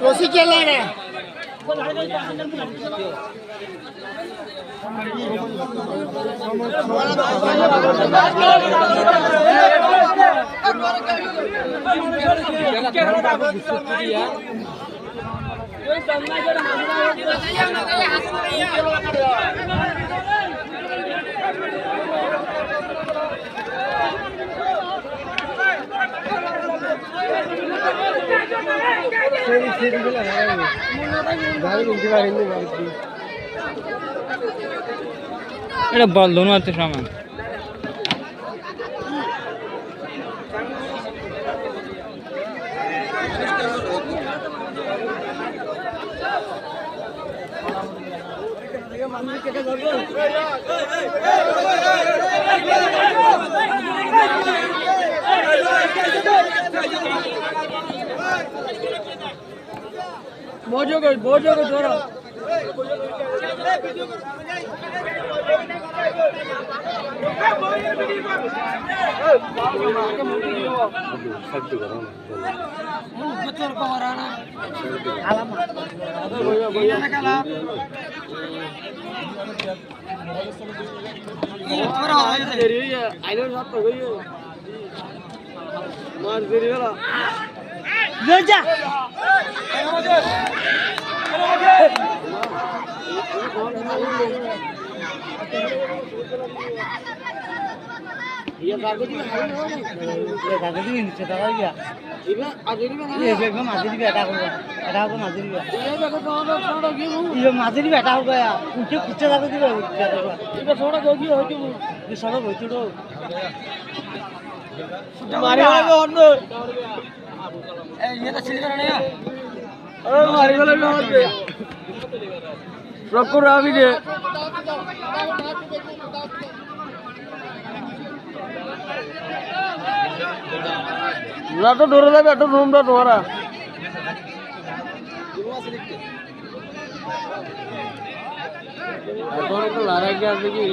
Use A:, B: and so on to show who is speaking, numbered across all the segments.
A: कोसी के ले बताइए
B: এটা বল দোনো হাতে সমান।
A: বোঝো বোঝো ধরো। যা মাঝে দিবে এটা হবে উঠে খুঁজতে থাকতে দিবে এটা গিয়ে হয়তো হয়েছিল মারি মারবে অন্য রক্কর আমি রে তো ধরে যাবে একটা রুমটা তোমারা এখন একটু লড়াই গিয়ে আসবে কি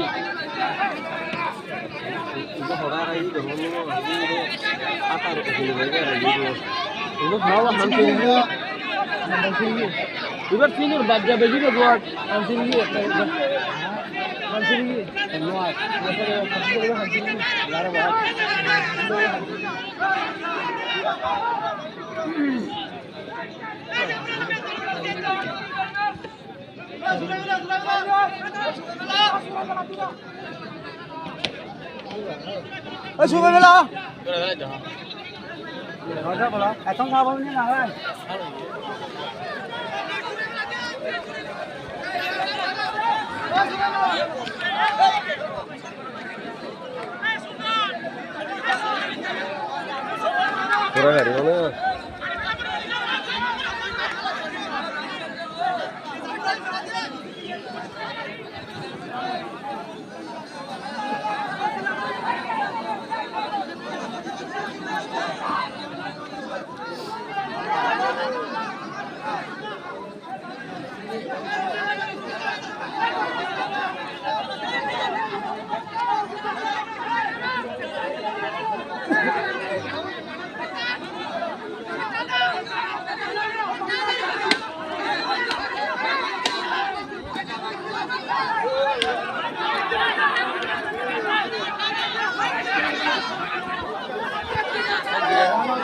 A: এবার চিনুর বাচ্চা বেশি তো গোয়ার হানসিরিঙ্গি একটা হানসিরিঙ্গি ধন্যবাদ শুভবেলা এখন খাব না হয়।
C: পুরা গাড়ি মানে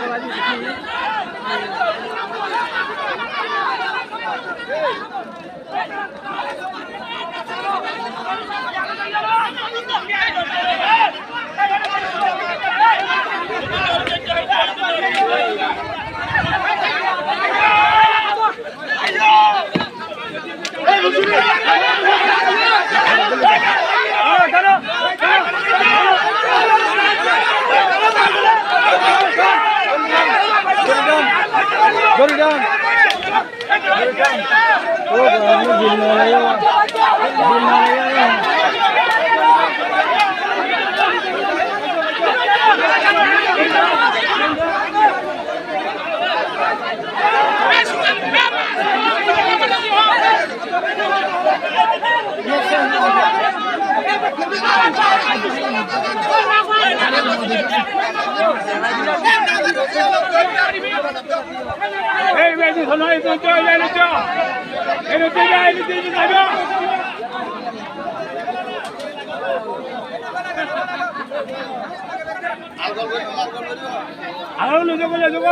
A: ਬਾਜੀ ਸਿੱਖੀ
D: ਹੈ বেশি শোনো আরও লোক বলে দেবো।